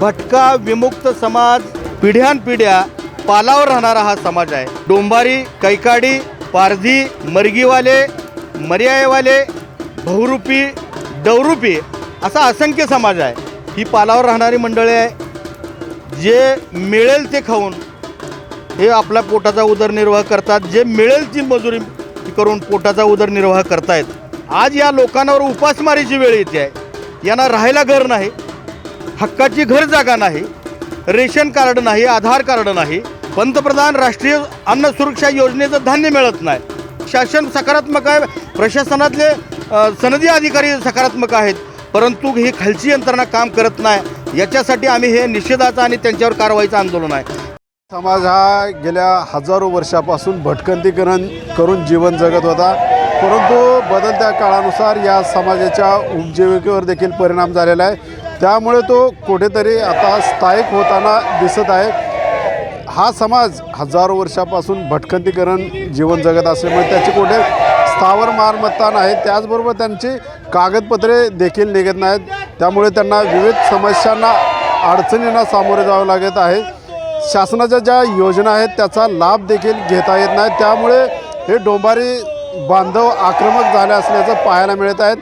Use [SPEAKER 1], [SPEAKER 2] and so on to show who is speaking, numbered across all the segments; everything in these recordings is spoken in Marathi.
[SPEAKER 1] भटका विमुक्त समाज पिढ्यानपिढ्या पालावर राहणारा हा समाज आहे. डोंबारी कैकाडी पारधी मर्गीवाले मर्यायवाले बहुरूपी डवरूपी असा असंख्य समाज आहे. ही पालावर राहणारी मंडळी आहे. जे मिळेल ते खाऊन हे आपल्या पोटाचा उदरनिर्वाह करतात. जे मिळेल ती मजुरी करून पोटाचा उदरनिर्वाह करतायत. आज या लोकांवर उपासमारीची वेळ येते आहे. यांना राहायला घर नाही. हक्काची घर जागा नाही रेशन कार्ड नाही आधार कार्ड नाही पंतप्रधान राष्ट्रीय अन्न सुरक्षा योजनेचं धान्य मिळत नाही. शासन सकारात्मक आहे प्रशासनातले सनदी अधिकारी सकारात्मक आहेत परंतु ही खालची यंत्रणा काम करत नाही. याच्यासाठी आम्ही हे निषेधाचं आणि त्यांच्यावर कारवाईचं आंदोलन आहे.
[SPEAKER 2] समाज हा गेल्या हजारो वर्षापासून भटकंतीकरण करून जीवन जगत होता. परंतु बदलत्या काळानुसार या समाजाच्या उपजीविकेवर देखील परिणाम झालेला आहे. त्यामुळे तो कुठेतरी आता स्थायिक होताना दिसत आहे. हा समाज हजारो वर्षापासून भटकंतीकरण जीवन जगत असल्यामुळे त्याची कुठे स्थावर मालमत्ता नाही. त्याचबरोबर त्यांची कागदपत्रे देखील निघत नाहीत. त्यामुळे त्यांना विविध समस्यांना अडचणींना सामोरे जावं लागत आहे. शासनाच्या ज्या योजना आहेत त्याचा लाभ देखील घेता येत नाही. त्यामुळे हे डोंबारी बांधव आक्रमक झाले असल्याचं पाहायला मिळत आहेत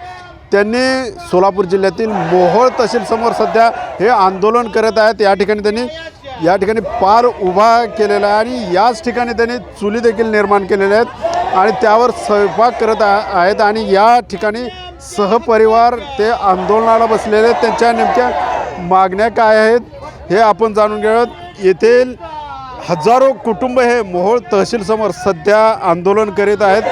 [SPEAKER 2] त्यांनी सोलापूर जिल्ह्यातील मोहोळ तहसीलसमोर सध्या हे आंदोलन करत आहेत. या ठिकाणी त्यांनी या ठिकाणी पार उभा केलेला आहे आणि याच ठिकाणी त्यांनी चुली देखील निर्माण केलेल्या आहेत आणि त्यावर स्वयंपाक करत आ- आहेत आणि या ठिकाणी सहपरिवार ते आंदोलनाला बसलेले आहेत. त्यांच्या नेमक्या मागण्या काय आहेत हे आपण जाणून घेऊयात. येथील हजारो कुटुंब हे मोहोळ तहसीलसमोर सध्या आंदोलन करीत आहेत.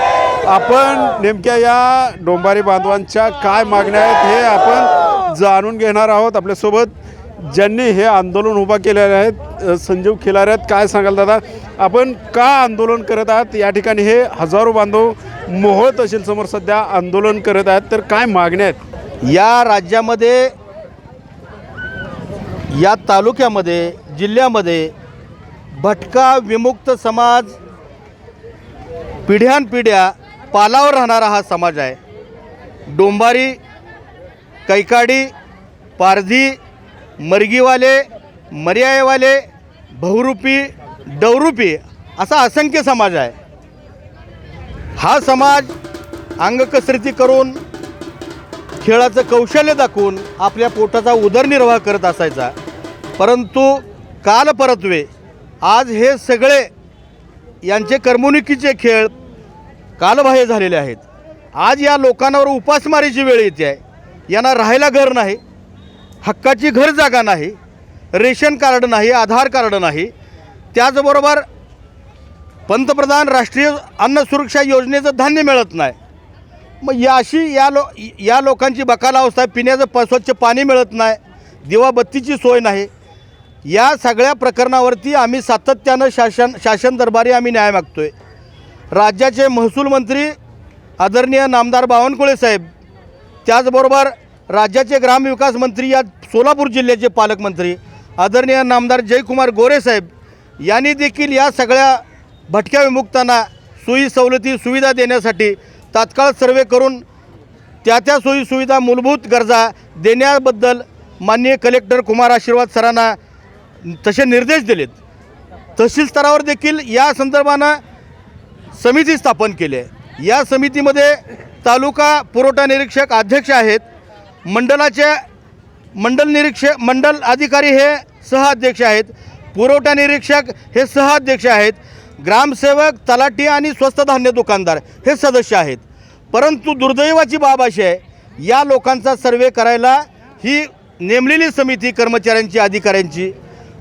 [SPEAKER 2] आपण नेमक्या या डोंबारी बांधवांच्या काय मागण्या आहेत हे आपण जाणून घेणार आहोत आपल्यासोबत ज्यांनी हे आंदोलन उभा केलेले आहेत संजीव खिलारे आहेत. काय सांगाल दादा? आपण का आंदोलन करत आहात? या ठिकाणी हे हजारो बांधव मोहोळ तहसीलसमोर सध्या आंदोलन करत आहेत. तर काय मागण्या आहेत?
[SPEAKER 1] या राज्यामध्ये या तालुक्यामध्ये जिल्ह्यामध्ये भटका विमुक्त समाज पिढ्यानपिढ्या पालावर राहणारा हा समाज आहे. डोंबारी कैकाडी पारधी मरगीवाले मर्यायवाले बहुरूपी डवरूपी असा असंख्य समाज आहे. हा समाज अंगकसरती करून खेळाचं कौशल्य दाखवून आपल्या पोटाचा उदरनिर्वाह करत असायचा. परंतु कालपरत्वे आज हे सगळे यांचे करमणुकीचे खेळ कालबाह्य झालेले आहेत. आज या लोकांवर उपासमारीची वेळ येते आहे. यांना राहायला घर नाही हक्काची घर जागा नाही रेशन कार्ड नाही आधार कार्ड नाही. त्याचबरोबर पंतप्रधान राष्ट्रीय अन्न सुरक्षा योजनेचं धान्य मिळत नाही. मग या अशी या लो या लोकांची बकाल अवस्था आहे. पिण्याचं प स्वच्छ पाणी मिळत नाही. दिवाबत्तीची सोय नाही. या सगळ्या प्रकरणावरती आम्ही सातत्यानं शासन शासन दरबारी आम्ही न्याय मागतो आहे राज्याचे महसूल मंत्री आदरणीय नामदार बावनकुळे साहेब त्याचबरोबर राज्याचे ग्रामविकास मंत्री या सोलापूर जिल्ह्याचे पालकमंत्री आदरणीय नामदार जयकुमार गोरे साहेब यांनी देखील या सगळ्या भटक्या विमुक्तांना सोयी सवलती सुविधा देण्यासाठी तात्काळ सर्वे करून त्या त्या सोयी सुविधा मूलभूत गरजा देण्याबद्दल माननीय कलेक्टर कुमार आशीर्वाद सरांना तसे निर्देश दिलेत. तहसील स्तरावर देखील या संदर्भानं समिती स्थापन केली आहे. या समितीमध्ये तालुका पुरवठा निरीक्षक अध्यक्ष आहेत. मंडलाचे मंडल निरीक्षक मंडल अधिकारी हे सहअध्यक्ष आहेत. पुरवठा निरीक्षक हे सहअध्यक्ष आहेत. ग्रामसेवक तलाठी आणि स्वस्त धान्य दुकानदार हे सदस्य आहेत. परंतु दुर्दैवाची बाब अशी आहे या लोकांचा सर्वे करायला ही नेमलेली समिती कर्मचाऱ्यांची अधिकाऱ्यांची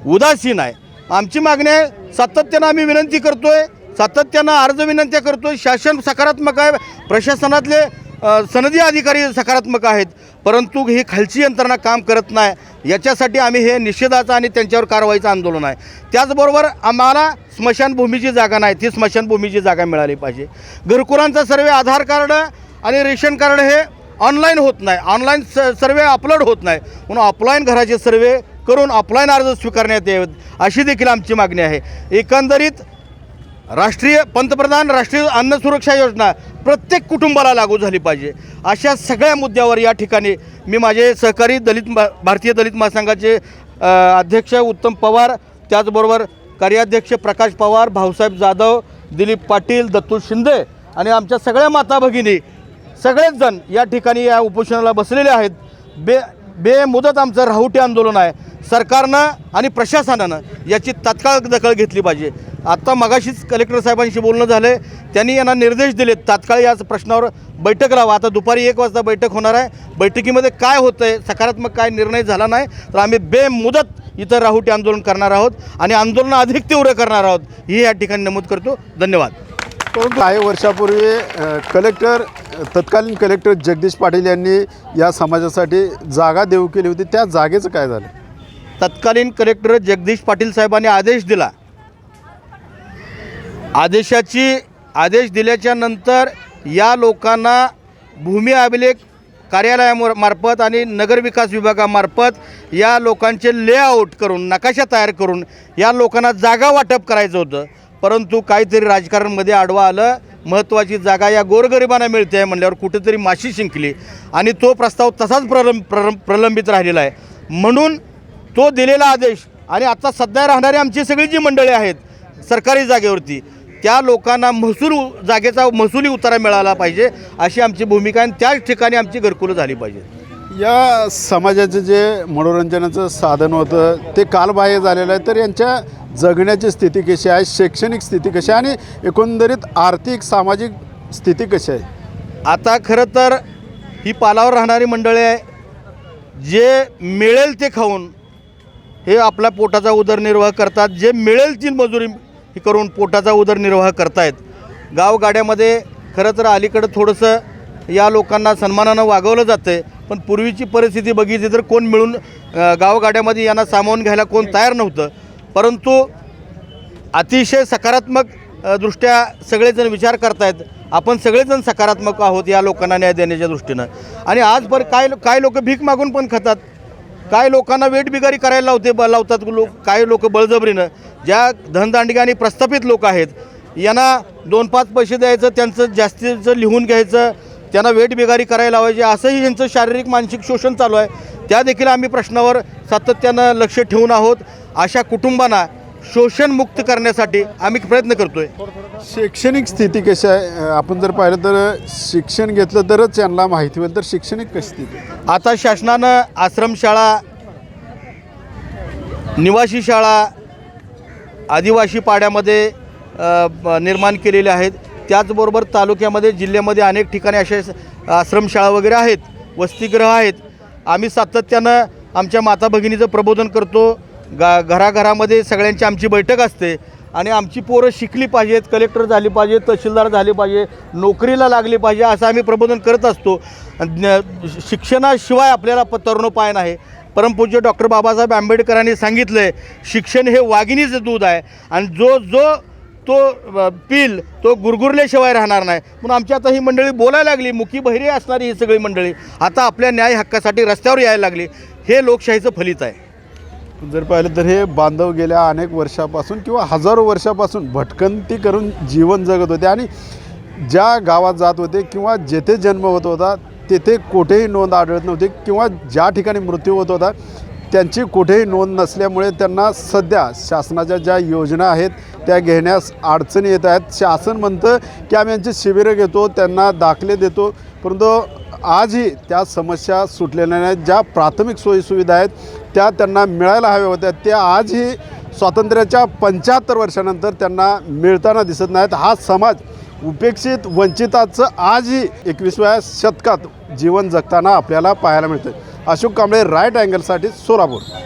[SPEAKER 1] उदासीन आहे. आमची मागणी आहे सातत्यानं आम्ही विनंती करतो आहे सातत्यानं अर्ज विनंत्या करतो शासन सकारात्मक आहे. प्रशासनातले सनदी अधिकारी सकारात्मक आहेत. परंतु ही खालची यंत्रणा काम करत नाही. याच्यासाठी आम्ही हे निषेधाचं आणि त्यांच्यावर कारवाईचं आंदोलन आहे. त्याचबरोबर आम्हाला स्मशानभूमीची जागा नाही. ती स्मशानभूमीची जागा मिळाली पाहिजे. घरकुलांचा सर्वे आधार कार्ड आणि रेशन कार्ड हे ऑनलाईन होत नाही. ऑनलाईन स सर्वे अपलोड होत नाही. म्हणून ऑफलाईन घराचे सर्वे करून ऑफलाईन अर्ज स्वीकारण्यात यावेत. अशी देखील आमची मागणी आहे. एकंदरीत राष्ट्रीय पंतप्रधान राष्ट्रीय अन्न सुरक्षा योजना प्रत्येक कुटुंबाला लागू झाली पाहिजे. अशा सगळ्या मुद्द्यावर या ठिकाणी मी माझे सहकारी दलित मा- भारतीय दलित महासंघाचे अध्यक्ष उत्तम पवार त्याचबरोबर कार्याध्यक्ष प्रकाश पवार भाऊसाहेब जाधव दिलीप पाटील दत्तू शिंदे आणि आमच्या सगळ्या माता भगिनी सगळेच जण या ठिकाणी या उपोषणाला बसलेले आहेत. बे बेमुदत आमचं राहुटी आंदोलन आहे. सरकारनं आणि प्रशासनानं याची तात्काळ दखल घेतली पाहिजे. आत्ता मगाशीच कलेक्टर साहेबांशी बोलणं झालं आहे त्यांनी यांना निर्देश दिलेत तात्काळ याच प्रश्नावर बैठक लावा. आता दुपारी एक वाजता बैठक होणार आहे. बैठकीमध्ये काय होतं आहे सकारात्मक काय निर्णय झाला नाही तर आम्ही बेमुदत इथं राहुटी आंदोलन करणार आहोत आणि आंदोलन अधिक तीव्र करणार आहोत ही या ठिकाणी नमूद करतो. धन्यवाद.
[SPEAKER 2] परंतु काही वर्षापूर्वी कलेक्टर तत्कालीन कलेक्टर जगदीश पाटील यांनी या समाजासाठी जागा देऊ केली होती. त्या जागेचं काय झालं?
[SPEAKER 1] तत्कालीन कलेक्टर जगदीश पाटील साहेबांनी आदेश दिला. आदेशाची आदेश दिल्याच्या नंतर या लोकांना भूमी अभिलेख कार्यालयामार्फत आणि नगरविकास विभागामार्फत या लोकांचे लेआउट करून नकाशा तयार करून या लोकांना जागा वाटप करायचं होतं. परंतु काहीतरी राजकारणमध्ये आडवा आलं. महत्त्वाची जागा या गोरगरिबांना मिळते आहे म्हणल्यावर कुठेतरी माशी शिंकली आणि तो प्रस्ताव तसाच प्रलं प्रलंब प्रलंबित राहिलेला आहे. म्हणून तो दिलेला आदेश आणि आता सध्या राहणारी आमची सगळी जी मंडळी आहेत सरकारी जागेवरती त्या लोकांना महसूल जागेचा महसुली उतारा मिळाला पाहिजे अशी आमची भूमिका आणि त्याच ठिकाणी आमची घरकुलं झाली पाहिजे.
[SPEAKER 2] या समाजाचं जे मनोरंजनाचं साधन होतं ते कालबाह्य झालेलं आहे. तर यांच्या जगण्याची स्थिती कशी आहे? शैक्षणिक स्थिती कशी आहे? आणि एकंदरीत आर्थिक सामाजिक स्थिती कशी आहे?
[SPEAKER 1] आता खरं तर ही पालावर राहणारी मंडळी आहे. जे मिळेल ते खाऊन हे आपला पोटाचा उदरनिर्वाह करतात. जे मिळेल ती मजुरी ही करून पोटाचा उदरनिर्वाह करतायत. गावगाड्यामध्ये खरं तर अलीकडं थोडंसं या लोकांना सन्मानानं वागवलं जातं आहे पण पूर्वीची परिस्थिती बघितली तर कोण मिळून गावगाड्यामध्ये यांना सामावून घ्यायला कोण तयार नव्हतं. परंतु अतिशय सकारात्मक दृष्ट्या सगळेजण विचार करतायत. आपण सगळेजण सकारात्मक आहोत या लोकांना न्याय देण्याच्या दृष्टीनं. आणि आज पर काय काय लोक भीक मागून पण खातात? काय लोकांना वेटबिगारी करायला लावते ब लावतात लोक काही लोक बळजबरीनं. ज्या धनदांडगे आणि प्रस्थापित लोक आहेत यांना दोन पाच पैसे द्यायचं त्यांचं जास्तीचं लिहून घ्यायचं त्यांना वेटबिगारी करायला लावायची असंही यांचं शारीरिक मानसिक शोषण चालू आहे. त्या देखील आम्ही प्रश्नावर सातत्यानं लक्ष ठेवून आहोत. अशा कुटुंबांना शोषणमुक्त करण्यासाठी आम्ही प्रयत्न करतोय.
[SPEAKER 2] शैक्षणिक स्थिती कशी आहे? आपण जर पाहिलं तर शिक्षण घेतलं तरच यांना माहिती होईल तर शैक्षणिक कशी स्थिती?
[SPEAKER 1] आता शासनानं आश्रमशाळा निवासी शाळा आदिवासी पाड्यामध्ये निर्माण केलेल्या आहेत. त्याचबरोबर तालुक्यामध्ये जिल्ह्यामध्ये अनेक ठिकाणी अशा स- आश्रमशाळा वगैरे आहेत वसतिगृह आहेत. आम्ही सातत्यानं आमच्या माता भगिनीचं प्रबोधन करतो. गा घराघरामध्ये सगळ्यांची आमची बैठक असते आणि आमची पोरं शिकली पाहिजेत कलेक्टर झाली पाहिजे तहसीलदार झाली पाहिजे नोकरीला लागली पाहिजे असं आम्ही प्रबोधन करत असतो. शिक्षणाशिवाय आपल्याला प तरुणोपाय नाही. परमपूज्य डॉक्टर बाबासाहेब आंबेडकरांनी सांगितलं आहे शिक्षण हे वाघिणीचं दूध आहे. आणि जो जो तो पिल तो गुरगुरल्याशिवाय राहणार नाही. म्हणून आमची आता ही मंडळी बोलायला लागली मुखी बहिरी असणारी ही सगळी मंडळी. आता आपल्या न्याय हक्कासाठी रस्त्यावर यायला लागली. हे लोकशाहीचं फलित आहे.
[SPEAKER 2] जर पाहिलं तर हे बांधव गेल्या अनेक वर्षापासून किंवा हजारो वर्षापासून भटकंती करून जीवन जगत होते आणि ज्या गावात जात होते किंवा जेथे जन्म होत होता तेथे कुठेही नोंद आढळत नव्हती किंवा ज्या ठिकाणी मृत्यू होत होता त्यांची कुठेही नोंद नसल्यामुळे त्यांना सध्या शासनाच्या ज्या योजना आहेत त्या घेण्यास अडचणी येत आहेत. शासन म्हणतं की आम्ही यांची शिबिरं घेतो त्यांना दाखले देतो. परंतु आजही त्या समस्या सुटलेल्या नाहीत. ज्या प्राथमिक सोयीसुविधा आहेत त्या त्यांना मिळायला हव्या होत्या. त्या आजही स्वातंत्र्याच्या पंच्याहत्तर वर्षानंतर त्यांना मिळताना दिसत नाहीत. हा समाज उपेक्षित वंचिताचं आजही एकविसव्या शतकात जीवन जगताना आपल्याला पाहायला मिळतं अशोक कांबळे राईट अँगलसाठी सोलापूर.